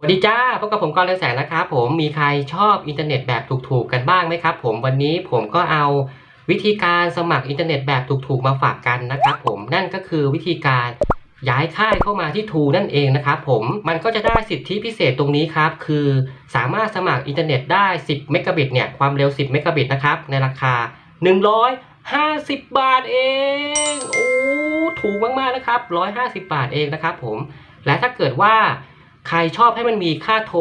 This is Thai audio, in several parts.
สวัสดีจ้าพบกับผมกรเรืองแสงนะครับผมมีใครชอบอินเทอร์เน็ตแบบถูกๆกันบ้างไหมครับ ผมวันนี้ผมก็เอาวิธีการสมัครอินเทอร์เน็ตแบบถูกๆมาฝากกันนะครับผมนั่นก็คือวิธีการย้ายค่ายเข้ามาที่ทูนั่นเองนะครับผมมันก็จะได้สิทธิพิเศษตรงนี้ครับ คือสามารถสมัครอินเทอร์เน็ตได้ 10 เมกะบิตเนี่ยความเร็ว 10 เมกะบิตนะครับในราคา 150 บาทเองโอ้ถูกมากๆนะครับ 150 บาทเองนะครับผมและถ้าเกิดว่า ใครชอบให้มันมีค่าโทร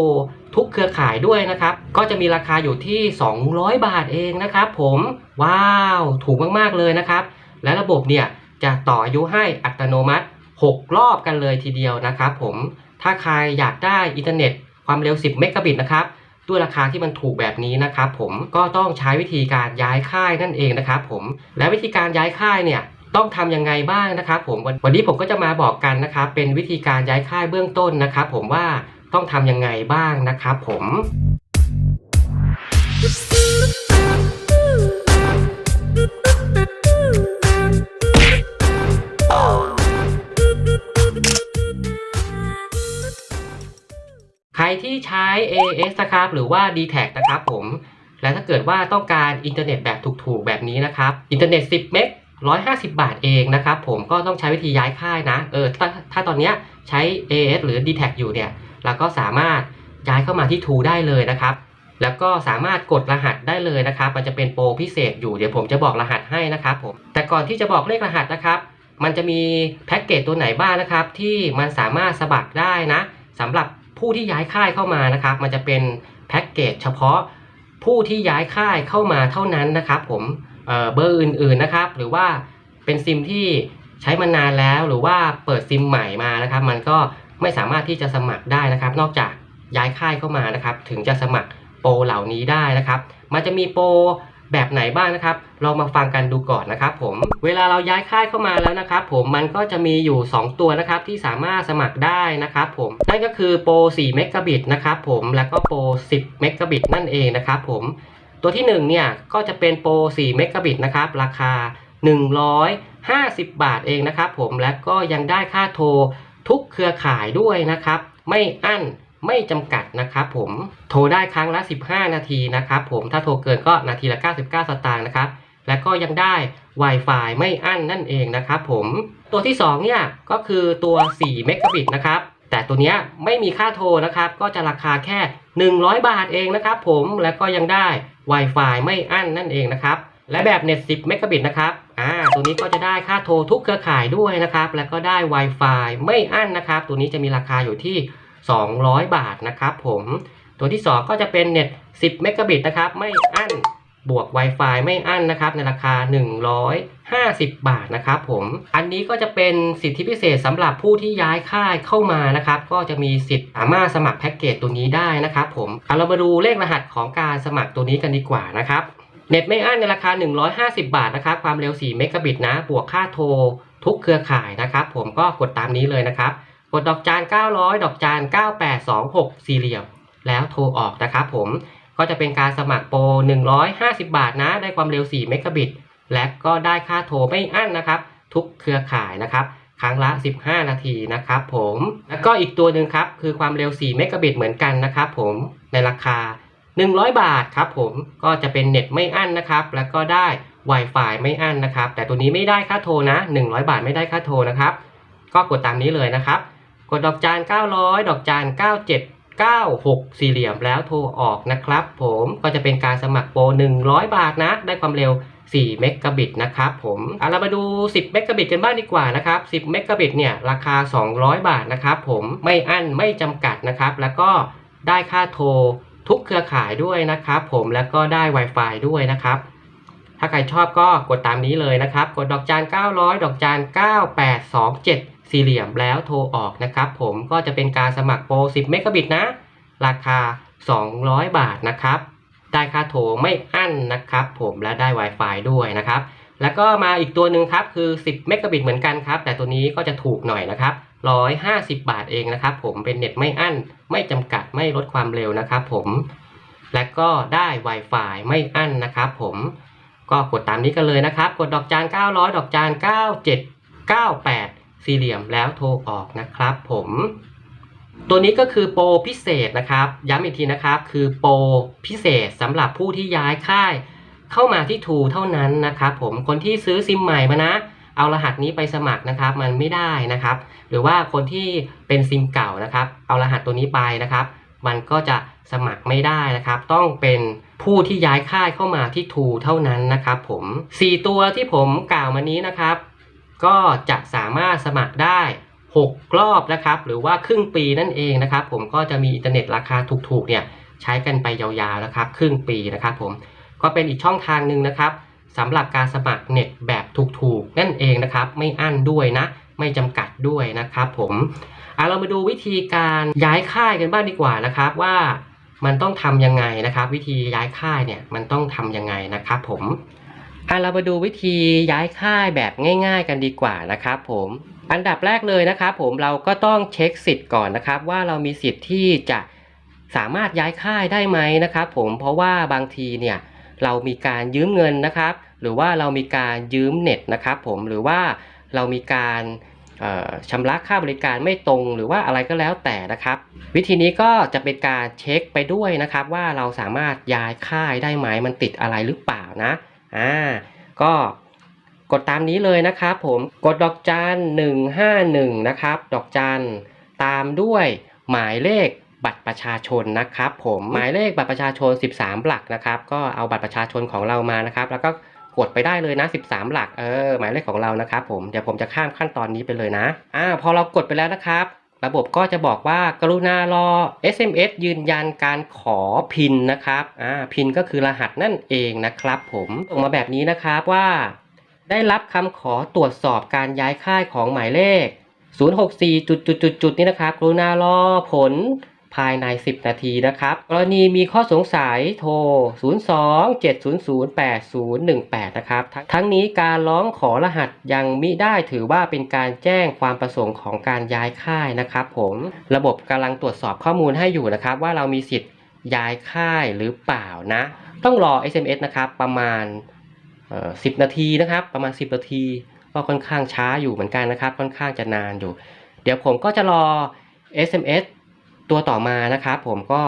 ทุกเครือข่ายด้วยนะครับ ก็จะมีราคาอยู่ที่ 200 บาทเองนะครับผมว้าวถูกมากๆเลยนะครับ และระบบเนี่ยจะต่ออายุให้อัตโนมัติ 6 รอบกันเลยทีเดียวนะครับผมถ้าใครอยากได้อินเทอร์เน็ตความเร็ว 10 เมกะบิตนะครับด้วยราคาที่มันถูกแบบนี้นะครับผมก็ต้องใช้วิธีการย้ายค่ายนั่นเองนะครับผมและวิธีการย้ายค่ายเนี่ย ต้องทำยังไงบ้างนะครับผมวันนี้ผมก็จะมาบอกกันนะครับเป็นวิธีการย้ายค่ายเบื้องต้นนะครับผมว่าต้องทำยังไงบ้างนะครับผมใครที่ใช้ AS นะครับหรือว่า d t แทนะครับผมและถ้าเกิดว่าต้องการอินเทอร์เน็ตแบบถูกๆ แบบนี้นะครับ อินเทอร์เน็ต 10 เมก 150 บาทเองนะครับผมก็ต้องใช้วิธีย้ายค่ายนะเออถ้าถ้าตอนนี้ใช้ AS หรือ d t แทอยู่เนี่ยเราก็สามารถย้ายเข้ามาที่ True ได้เลยนะครับ แล้วก็สามารถกดรหัสได้เลยนะครับ มันจะเป็นโปรพิเศษอยู่เดี๋ยวผมจะบอกรหัสให้นะครับผมแต่ก่อนที่จะบอกเลขรหัสนะครับ มันจะมีแพ็กเกจตัวไหนบ้างนะครับ ที่มันสามารถสมัครได้นะสำหรับผู้ที่ย้ายค่ายเข้ามานะครับ มันจะเป็นแพ็กเกจเฉพาะผู้ที่ย้ายค่ายเข้ามาเท่านั้นนะครับ ผม เบอร์อื่นๆนะครับ หรือว่าเป็นซิมที่ใช้มานานแล้วหรือว่าเปิดซิมใหม่มานะครับ มันก็ไม่สามารถที่จะสมัครได้นะครับ นอกจากย้ายค่ายเข้ามานะครับ ถึงจะสมัครโปรเหล่านี้ได้นะครับ มันจะมีโปรแบบไหนบ้างนะครับลองมาฟังกันดูก่อนนะครับ ผมเวลาเราย้ายค่ายเข้ามาแล้วนะครับ ผมมันก็จะมีอยู่ 2 ตัวนะครับที่สามารถสมัครได้นะครับผมนั่นก็คือโปร4เมกะบิตนะครับผมแล้วก็โปร10เมกะบิตนั่นเองนะครับผม ตัวที่ 1 เนี่ย ก็จะเป็นโปร 4 เมกะบิตนะครับ ราคา 150 บาทเองนะครับผมและก็ยังได้ค่าโทรทุกเครือข่ายด้วยนะครับ ไม่อั้นไม่จำกัดนะครับผมโทรได้ครั้งละ 15 นาทีนะครับผมถ้าโทรเกินก็นาทีละ 99 สตางค์นะครับและก็ยังได้ Wi-Fi ไม่อั้นนั่นเองนะครับผมตัวที่ 2 เนี่ย ก็คือตัว 4 เมกะบิตนะครับ แต่ตัวเนี้ยไม่มีค่าโทรนะครับ ก็จะราคาแค่ 100 บาทเองนะครับผมและก็ยังได้ Wi-Fi ไม่อั้นนั่นเองนะครับและแบบเน็ต10เมกะบิตนะครับอ่าตัวนี้ก็จะได้ค่าโทรทุกเครือข่ายด้วยนะครับ แล้วก็ได้ Wi-Fi ไม่อั้นนะครับ ตัวนี้จะมีราคาอยู่ที่ 200 บาทนะครับผม ตัวที่ 2 ก็จะเป็นเน็ต10เมกะบิตนะครับ ไม่อั้น บวก Wi-Fi ไม่อั้นนะครับในราคา 150 บาทนะครับผม อันนี้ก็จะเป็นสิทธิพิเศษสำหรับผู้ที่ย้ายค่ายเข้ามานะครับ ก็จะมีสิทธิ์สามารถสมัครแพ็กเกจตัวนี้ได้นะครับผมเอาเรามาดูเลขรหัสของการสมัครตัวนี้กันดีกว่านะครับเน็ตไม่อั้นในราคา 150 บาทนะครับ ความเร็ว 4 เมกะบิตนะ บวกค่าโทร ทุกเครือข่ายนะครับ ผมก็กดตามนี้เลยนะครับ กดดอกจาน 900 ดอกจาน 9826 สี่เหลี่ยม แล้วโทรออกนะครับผม ก็จะเป็นการสมัครโปร 150 บาทนะ ได้ความเร็ว 4 เมกะบิต และก็ได้ค่าโทรไม่อั้นนะครับ ทุกเครือข่ายนะครับ ครั้งละ 15 นาทีนะครับผม แล้วก็อีกตัวหนึ่งครับ คือความเร็ว 4 เมกะบิตเหมือนกันนะครับผม ในราคา 100 บาทครับผม ก็จะเป็นเน็ตไม่อั้นนะครับ แล้วก็ได้ Wi-Fi ไม่อั้นนะครับ แต่ตัวนี้ไม่ได้ค่าโทรนะ 100 บาทไม่ได้ค่าโทรนะครับ ก็กดตามนี้เลยนะครับ กดดอกจาน 900 ดอกจาน 97 96 สี่เหลี่ยมแล้วโทรออกนะครับ ผมก็จะเป็นการสมัครโปร 100 บาทนะ ได้ความเร็ว 4 เมกะบิตนะครับผมเอาเรามาดู 10 เมกะบิตกันบ้างดีกว่านะครับ 10 เมกะบิตเนี่ยราคา 200 บาทนะครับผมไม่อั้นไม่จำกัดนะครับ แล้วก็ได้ค่าโทรทุกเครือข่ายด้วยนะครับผมแล้วก็ได้ Wi-Fi ด้วยนะครับ ถ้าใครชอบก็กดตามนี้เลยนะครับ กดดอกจาน 900 ดอกจาน 9827 สี่เหลี่ยมแล้วโทรออกนะครับ ผมก็จะเป็นการสมัครโปร 10 เมกะบิตนะ ราคา 200 บาทนะครับ ได้ค่าโทรไม่อั้นนะครับ ผมและได้ Wi-Fi ด้วยนะครับ แล้วก็มาอีกตัวหนึ่งครับ คือ 10 เมกะบิตเหมือนกันครับ แต่ตัวนี้ก็จะถูกหน่อยนะครับ 150 บาทเองนะครับ ผมเป็นเน็ตไม่อั้น ไม่จำกัดไม่ลดความเร็วนะครับ ผม และก็ได้ Wi-Fi ไม่อั้นนะครับ ผม ก็กดตามนี้กันเลยนะครับ กดดอกจาน 900 ดอกจาน 97 98 สี่เหลี่ยมแล้วโทรออกนะครับผม ตัวนี้ก็คือโปรพิเศษนะครับ ย้ำอีกทีนะครับ คือโปรพิเศษสำหรับผู้ที่ย้ายค่ายเข้ามาที่ทูเท่านั้นนะครับผม คนที่ซื้อซิมใหม่มานะ เอารหัสนี้ไปสมัครนะครับ มันไม่ได้นะครับ หรือว่าคนที่เป็นซิมเก่านะครับ เอารหัสตัวนี้ไปนะครับ มันก็จะสมัครไม่ได้นะครับ ต้องเป็นผู้ที่ย้ายค่ายเข้ามาที่ทูเท่านั้นนะครับผม 4 ตัวที่ผมกล่าวมานี้นะครับ ก็จะสามารถสมัครได้ 6 รอบนะครับ หรือว่าครึ่งปีนั่นเองนะครับ ผมก็จะมีอินเทอร์เน็ตราคาถูกๆเนี่ยใช้กันไปยาวๆนะครับ ครึ่งปีนะครับผมก็เป็นอีกช่องทางหนึ่งนะครับสำหรับการสมัครเน็ตแบบถูกๆนั่นเองนะครับ ไม่อั้นด้วยนะ ไม่จำกัดด้วยนะครับผม อะเรามาดูวิธีการย้ายค่ายกันบ้างดีกว่านะครับว่ามันต้องทำยังไงนะครับ วิธีย้ายค่ายเนี่ยมันต้องทำยังไงนะครับผมอะเรามาดูวิธีย้ายค่ายแบบง่าย ๆ กันดีกว่านะครับผมอันดับแรกเลยนะครับผมเราก็ต้องเช็คสิทธิ์ก่อนนะครับ ว่าเรามีสิทธิ์ที่จะสามารถย้ายค่ายได้ไหมนะครับผมเพราะว่าบางทีเนี่ยเรามีการยืมเงินนะครับ หรือว่าเรามีการยืมเน็ตนะครับผมหรือว่าเรามีการ ชำระค่าบริการไม่ตรงหรือว่าอะไรก็แล้วแต่นะครับ วิธีนี้ก็จะเป็นการเช็คไปด้วยนะครับ ว่าเราสามารถย้ายค่ายได้ไหมมันติดอะไรหรือเปล่านะอ่าก็กดตามนี้เลยนะครับผมกดดอกจัน151 นะครับ ดอกจันตามด้วยหมายเลขบัตรประชาชนนะครับ ผมหมายเลขบัตรประชาชน 13 หลักนะครับ ก็เอาบัตรประชาชนของเรามานะครับ แล้วก็ กดไปได้เลยนะ 13 หลักเออหมายเลขของเรานะครับผมเดี๋ยวผมจะข้ามขั้นตอนนี้ไปเลยนะอ่าพอเรากดไปแล้วนะครับ ระบบก็จะบอกว่ากรุณารอ SMS ยืนยันการขอพินนะครับอ่าพินก็คือรหัสนั่นเองนะครับผมส่งมาแบบนี้นะครับว่าได้รับคำขอตรวจสอบการย้ายค่ายของหมายเลข 064จุดจุดจุดจุดนี่นะครับกรุณารอผล ภายใน 10 นาทีนะครับ กรณีมีข้อสงสัยโทร 02 700 8018 นะครับ ทั้งนี้การร้องขอรหัสยังมิได้ถือว่าเป็นการแจ้งความประสงค์ของการย้ายค่ายนะครับผม ระบบกำลังตรวจสอบข้อมูลให้อยู่นะครับ ว่าเรามีสิทธิ์ย้ายค่ายหรือเปล่านะ ต้องรอ SMS นะครับประมาณ 10 นาทีนะครับ ประมาณ 10 นาที ก็ค่อนข้างช้าอยู่เหมือนกันนะครับ ค่อนข้างจะนานอยู่ เดี๋ยวผมก็จะรอ SMS ตัวต่อมานะครับผมก็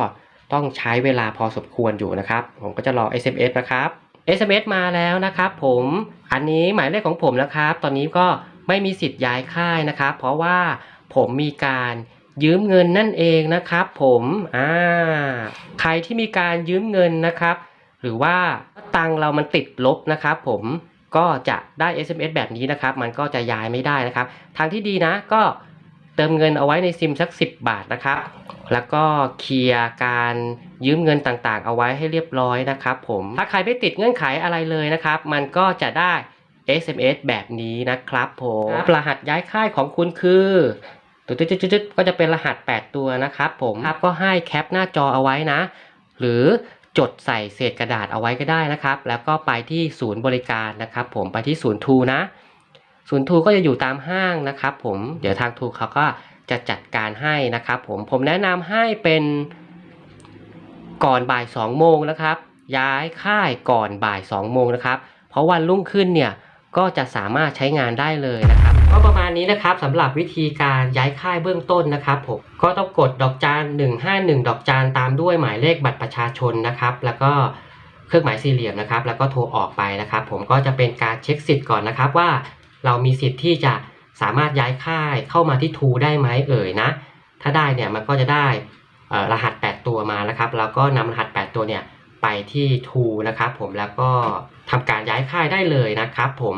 ต้องใช้เวลาพอสมควรอยู่นะครับ ผมก็จะรอ SMS นะครับ SMS มาแล้วนะครับผมอันนี้หมายเลขของผมนะครับ ตอนนี้ก็ไม่มีสิทธิ์ย้ายค่ายนะครับ เพราะว่าผมมีการยืมเงินนั่นเองนะครับ ผมอ่าใครที่มีการยืมเงินนะครับ หรือว่าตังเรามันติดลบนะครับ ผมก็จะได้ SMS แบบนี้นะครับ มันก็จะย้ายไม่ได้นะครับ ทางที่ดีนะก็ เติมเงินเอาไว้ในซิมสัก 10 บาทนะครับ แล้วก็เคลียร์การยืมเงินต่างๆ เอาไว้ให้เรียบร้อยนะครับผมถ้าใครไม่ติดเงื่อนไขอะไรเลยนะครับ มันก็จะได้ SMS แบบนี้นะครับผมรหัสย้ายค่ายของคุณคือจุดๆๆๆก็จะเป็นรหัส 8 ตัวนะครับผมครับก็ให้แคปหน้าจอเอาไว้นะ หรือจดใส่เศษกระดาษเอาไว้ก็ได้นะครับ แล้วก็ไปที่ศูนย์บริการนะครับ ผมไปที่ศูนย์ทูนะ ศูนย์ทูก็จะอยู่ตามห้างนะครับผม เดี๋ยวทางทูเขาก็จะจัดการให้นะครับผม ผมแนะนำให้เป็นก่อนบ่าย2โมงนะครับ ย้ายค่ายก่อนบ่าย2โมงนะครับ เพราะวันรุ่งขึ้นเนี่ยก็จะสามารถใช้งานได้เลยนะครับ ก็ประมาณนี้นะครับสำหรับวิธีการย้ายค่ายเบื้องต้นนะครับผมก็ต้องกดดอกจาน151 ดอกจานตามด้วยหมายเลขบัตรประชาชนนะครับ แล้วก็เครื่องหมายสี่เหลี่ยมนะครับ แล้วก็โทรออกไปนะครับ ผมก็จะเป็นการเช็คสิทธิ์ก่อนนะครับว่า เรามีสิทธิ์ที่จะสามารถย้ายค่ายเข้ามาที่ทูได้ไหมเอ่ยนะ ถ้าได้เนี่ยมันก็จะได้รหัส 8 ตัวมานะครับ แล้วก็นำรหัส 8 ตัวเนี่ยไปที่ทูนะครับผมแล้วก็ทำการย้ายค่ายได้เลยนะครับผม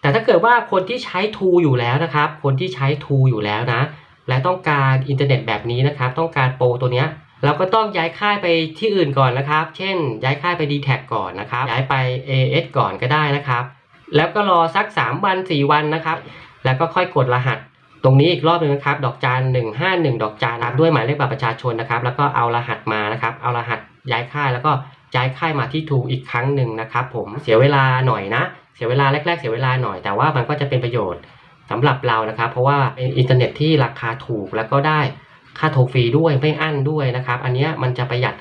แต่ถ้าเกิดว่าคนที่ใช้ทูอยู่แล้วนะครับ คนที่ใช้ทูอยู่แล้วนะ และต้องการอินเทอร์เน็ตแบบนี้นะครับ ต้องการโปรตัวเนี้ยเราก็ต้องย้ายค่ายไปที่อื่นก่อนนะครับ เช่น ย้ายค่ายไป d t แทก่อนนะครับ ย้ายไป AS ก่อนก็ได้นะครับ แล้วก็รอสัก 3 วัน 4 วันนะครับ แล้วก็ค่อยกดรหัสตรงนี้อีกรอบหนึงนะครับดอกจาน151 ดอกจานด้วยหมายเลขบัตรประชาชนนะครับ แล้วก็เอารหัสมานะครับ เอารหัสย้ายค่ายแล้วก็ย้ายค่ายมาที่ทูอีกครั้งหนึ่งนะครับ ผมเสียเวลาหน่อยนะ เสียเวลาแรก ๆ เสียเวลาหน่อยแต่ว่ามันก็จะเป็นประโยชน์สำหรับเรานะครับ เพราะว่าเป็นอินเทอร์เน็ตที่ราคาถูกแล้วก็ได้ค่าโทรฟรีด้วยไม่อั้นด้วยนะครับ อันนี้มันจะประหยัด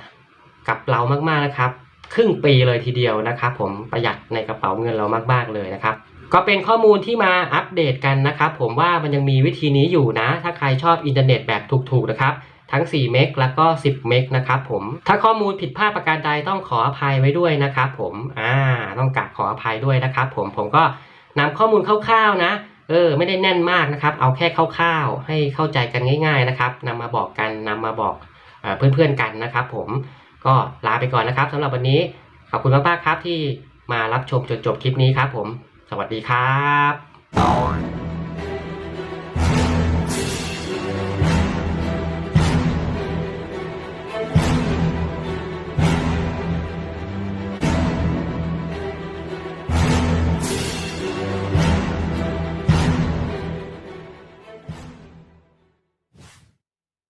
กับเรามากๆนะครับ ครึ่งปีเลยทีเดียวนะครับ ผมประหยัดในกระเป๋าเงินเรามากๆเลยนะครับ ก็เป็นข้อมูลที่มาอัปเดตกันนะครับ ผมว่ามันยังมีวิธีนี้อยู่นะ ถ้าใครชอบอินเทอร์เน็ตแบบถูกๆนะครับทั้ง 4 เมกแล้วก็ 10 เมกนะครับผม ถ้าข้อมูลผิดพลาดประการใดต้องขออภัยไว้ด้วยนะครับผม อ่า ต้องกราบขออภัยด้วยนะครับผม ผมก็นำข้อมูลคร่าวๆนะ เออ ไม่ได้แน่นมากนะครับ เอาแค่คร่าวๆ ให้เข้าใจกันง่าย ๆนะครับนำมาบอกกันนำมาบอกเพื่อนๆกันนะครับผม ก็ลาไปก่อนนะครับสำหรับวันนี้ขอบคุณมากๆครับที่มารับชมจนจบคลิปนี้ครับผม สวัสดีครับ